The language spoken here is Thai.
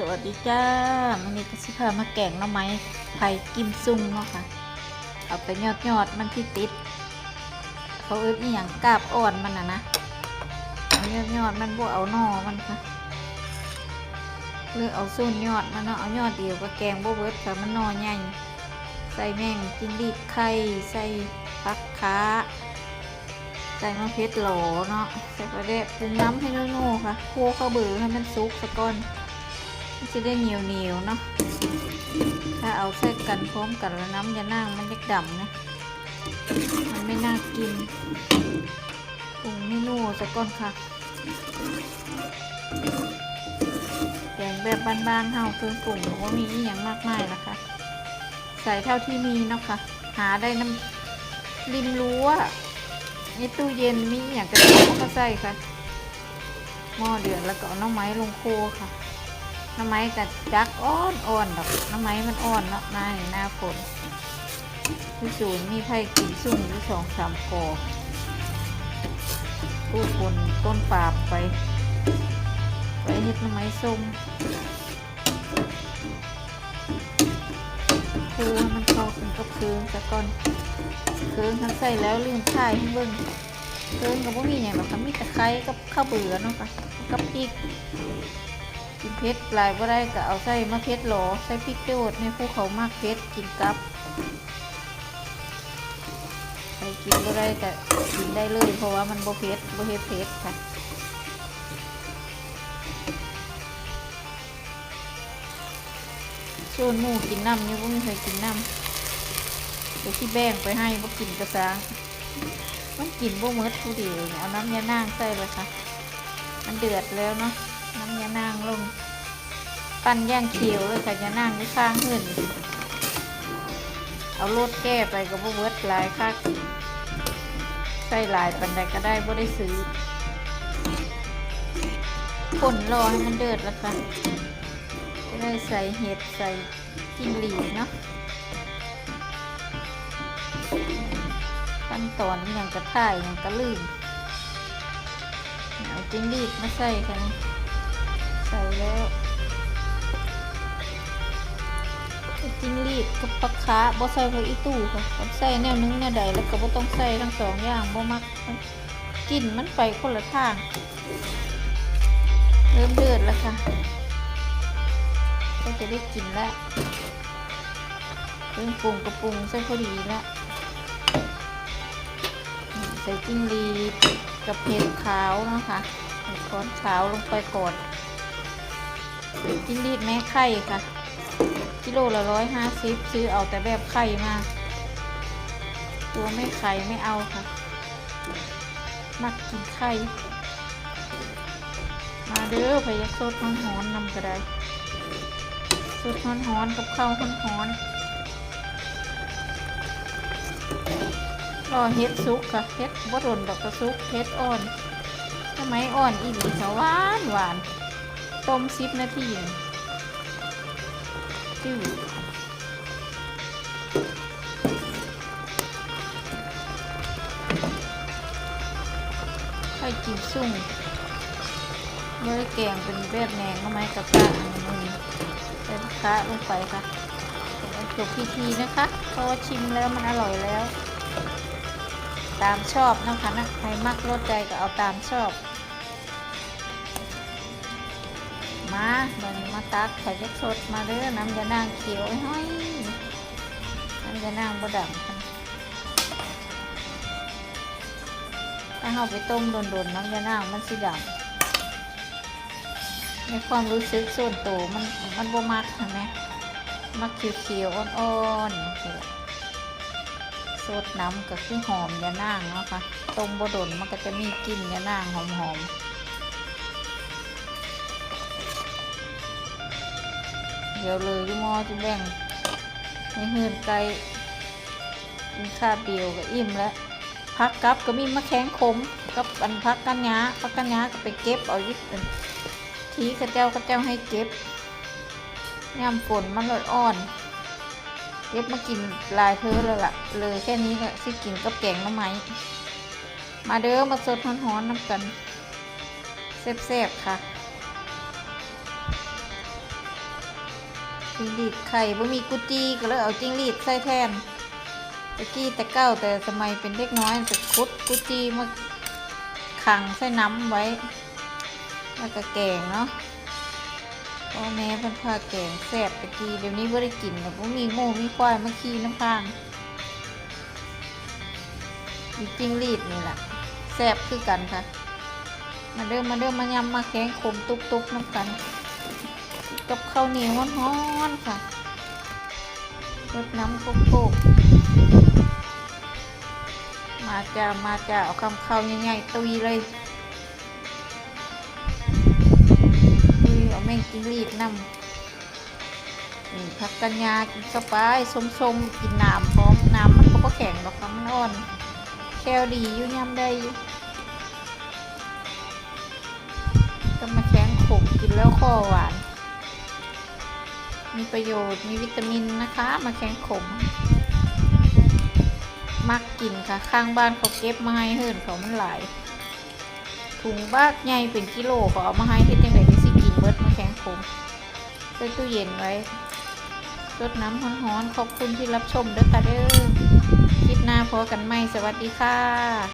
สวัสดีจ้ามันนี้ก็สิพามาแกงหน่อไม้ไผ่กิมซุงเนาะค่ะ เอาไปยอดยอดมันที่ติด เขาเอิ้นอหย่างกาบอ่อนมันนะนะเอายอดยอดมันบ่เอานอมันค่ะหรือเอาส้นยอดมันเนาะเอายอดเดียวก็แกงบ่เบิดค่ะมันนอใหญ่ใส่แมงจิ้งหรีไข่ใส่ผักค้าใส่มะเขือโหลเนาะใส่ประเดะปรุงน้ำให้นุ่มๆค่ะคั่วข้าวเบือให้มันสุกสะก่อน จะได้เหนียวเหนียวๆเนาะ ถ้าเอาใส่กันพร้อมกันแล้วน้ำจะนั่งมันจะดำนะ มันไม่น่ากินปรุงให้นุ่มสะก่อนค่ะแกงแบบบ้านๆเท่าเครื่องปรุงว่ามีอย่างมากมายนะคะ ใส่เท่าที่มีเนาะค่ะ หาได้น้ำริมรั้วนี่ตู้เย็นมีอย่างกระเทียมก็ใส่ค่ะหม้อเดือดแล้วก็เอาน้ำไม้ลงโคค่ะ น้ำไม้กับจักอ่อนอ่อนดอกน้ำไม้มันอ่อนเนาะหน้าหน้าฝนที่ศูนย์มีไผ่กินสุ่มที่สองสามกอตู้คนต้นปาบไป ไปเฮ็ดน้ำไม้ส้มคูให้มันเข้ากันกับเครื่องซะก่อนเครื่องทั้งใส่แล้วลืมถ่ายให้เบิ่งเครื่องก็บ่มีอย่างหรอกค่ะมีตะไคร้กับข้าวเบื่อเนาะค่ะกับพริก กินเผ็ดหลายบ่ได้ก็เอาใส่มะเขือโหลใส่พริกโดดในภูเขามากเผ็ดกินกับใครกินบ่ได้ก็กินได้เลยเพราะว่ามันบ่เผ็ดบ่เฮ็ดเผ็ดค่ะส่วนหมูกินน้ำนี่บ่มีใครกินน้ำเดี๋ยวที่แบ่งไปให้บ่กินกระซังมันกินบ่หมืดผู้เดียวเนี่ยเอาน้ำยานางใส่เลยค่ะ มันเดือดแล้วเนาะน้ำยานางลง ปั้นย่างเขียวเลยค่ะยานางที่ข้างหื่นเอารดแก้ไปก็บ่เบิร์ดหลายค่ะใส่หลายปันใดก็ได้บ่ได้ซื้อคนรอให้มันเดือดแล้วค่ะจะได้ใส่เห็ดใส่จิ้งหรีดเนาะขั้นตอนอย่างกระท่ายอย่างกระลืมเอาจิ้งหรีดมาใส่ค่ะนี่ใส่แล้ว จิ้งรีดกับปลาคาบ่ใส่ผักอีตู้ค่ะต้อใส่แนวนึงแนวใดแล้วก็บ่ต้องใส่ทั้งสองอย่างบ่มักกินมันไปคนละทาง เริ่มเดือดแล้วค่ะ ก็จะได้กินแล้วเรื่องปรุงกระปรุงใส่พอดีแล้วใส่จิ้งรีดกับเห็ดขาวนะคะก้อนขาวลงไปก่อนจิ้งรีดแม่ไข่ค่ะ กิโลละร้อยห้าสิบซื้อเอาแต่แบบไข่มาตัวไม่ไข่ไม่เอาค่ะ มักกินไข่ มาเด้อพยักสดฮ้อนๆนำก็ได้สดฮ้อนๆกับข้าวฮ้อนๆรอเฮ็ดซุกค่ะเฮ็ดบ่รนดอกกระซุกเฮ็ดอ่อนทำไมอ่อนอีหลีสวานหวานต้มสิบนาทีนี่ จืดไข่จิ้มซุ่งเมื่อแกงเป็นแบบแหนงก็ไม้กับกะอันนี้ใส่ผักคะลงไปค่ะจบพิธีนะคะ เพราะว่าชิมแล้วมันอร่อยแล้ว ตามชอบนะคะนะใครมักรสใจก็เอาตามชอบ มาเดี๋ยวนี้มาตักไข่ยักสดมาเด้อน้ำยานางเขียวห้อยน้ำยานางบดำถ้าเอาไปต้มโดนๆน้ำยานางมันสีดำในความรู้สึกส่วนตัวมันมันบ่มักเห็นไหมมักเขียวๆอ่อนๆสดน้ำก็คือหอมยานางเนาะค่ะต้มบดนมันก็จะมีกลิ่นยานางหอมหอมๆ ดี๋ยวเลยอยี่มอจะแบ่งให้เฮือนไก่กินข้าวเดียวก็อิ่มแล้วพักกับก็มีมะแข้งขมกับอันพักกันยาพักกันยาก็ไปเก็บเอายิบทีข้าเจ้าข้าเจ้าให้เก็บยามฝนมันลดอ่อน เก็บมากินลายเธอเลยล่ะ เลยแค่นี้ก็สิกินกับแกงน้ำไม้มาเด้อมาสดฮ้อนๆน้ำกันแซ่บๆค่ะ จิ้งหรีดไข่บ่มีกุจีก็เลยเอาจิ้งหรีดใส่แทนตะกี้แต่เก้าแต่สมัยเป็นเด็กน้อยจะคุดกุจีมาขังใส่น้ำไว้ แล้วก็แกงเนาะพ่อแม่เพิ่นพาแกงแซ่บตะกี้เดี๋ยวนี้บ่ได้กินแล้วบ่มีหมูมีควายมาขี่น้ำพางมีจิ้งหรีดนี่แหละแซ่บคือกันค่ะ มาเด้อมาเด้อมายำมาแกงขมตุกๆน้ำกัน กับข้าวเหนียวร้อนๆค่ะรดน้ำโคกๆมาจ้ามาจ้าเอาคำข้าวใหญ่ๆตุยเลยตุยเอาแมงกิรีดน้ำนี่พักกัญญากินเข้าไปส้มๆ กินน้ำพร้อมน้ำมันก็บ่แข็งหรอกค่ะมันอ่อนแคลดีอยู่ยำได้อยู่ก็มาแข้งขมกินแล้วคอหวาน มีประโยชน์ มีวิตามินนะคะ มาแขงขม มักกินค่ะ ข้างบ้านเขาเก็บมาให้เฮินเขามันหลาย ถุงบ้าใหญ่เป็นกิโลเขาเอามาให้ที่จังไดที่สิกินเบิดมาแขงขมใส่ตู้เย็นไว้รดน้ำร้อนๆ ขอบคุณที่รับชมเด้อค่ะเด้อ คลิปหน้าพอกันไหมสวัสดีค่ะ